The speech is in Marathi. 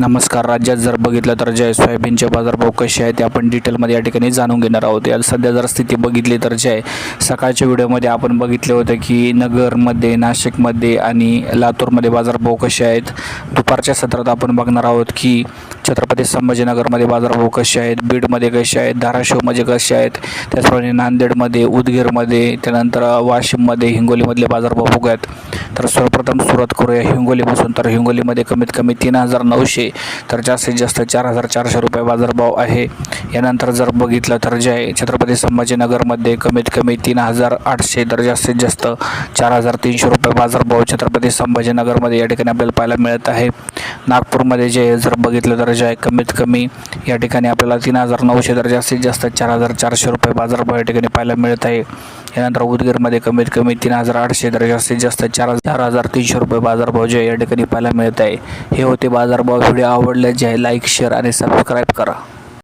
नमस्कार राज्यात जर बघितलं तर जे आहे सोयाबीनचे बाजारभाव कसे आहेत ते आपण डिटेलमध्ये या ठिकाणी जाणून घेणार आहोत. या सध्या जर स्थिती बघितली तर जे आहे सकाळच्या व्हिडिओमध्ये आपण बघितले होते की नगरमध्ये नाशिकमध्ये आणि लातूरमध्ये बाजारभाव कसे आहेत. दुपारच्या सत्रात आपण बघणार आहोत की छत्रपती संभाजीनगरमध्ये बाजारभाव कसे आहेत बीडमध्ये कसे आहेत धाराशिवमध्ये कसे आहेत. त्याचप्रमाणे नांदेडमध्ये उदगीरमध्ये त्यानंतर वाशिममध्ये हिंगोलीमधले बाजारभाव बघूयात. तर सर्वप्रथम सुरुवात करूया हिंगोलीपासून. तर हिंगोलीमध्ये कमीत कमी तीन हजार नऊशे तर जास्तीत जास्त चार हजार चारशे रुपये बाजारभाव आहे. यानंतर जर बघितलं तर जे आहे छत्रपती संभाजीनगरमध्ये कमीत कमी तीन हजार आठशे तर जास्तीत जास्त चार हजार तीनशे रुपये बाजारभाव छत्रपती संभाजीनगरमध्ये या ठिकाणी आपल्याला पाहायला मिळत आहे. नागपूरमध्ये जे जर बघितलं तर जे आहे कमीत कमी या ठिकाणी आपल्याला तीन हजार नऊशे तर जास्तीत जास्त चार हजार चारशे रुपये बाजारभाव या ठिकाणी पाहायला मिळत आहे. यानंतर उदगीरमध्ये कमीत कमी तीन हजार आठशे तर जास्तीत जास्त चार चार हजार तीनशे रुपये बाजारभाव जे या ठिकाणी पाहायला मिळत आहे. हे होते बाजारभाव. व्हिडिओ आवडले जे आहे लाईक शेअर आणि सबस्क्राईब करा.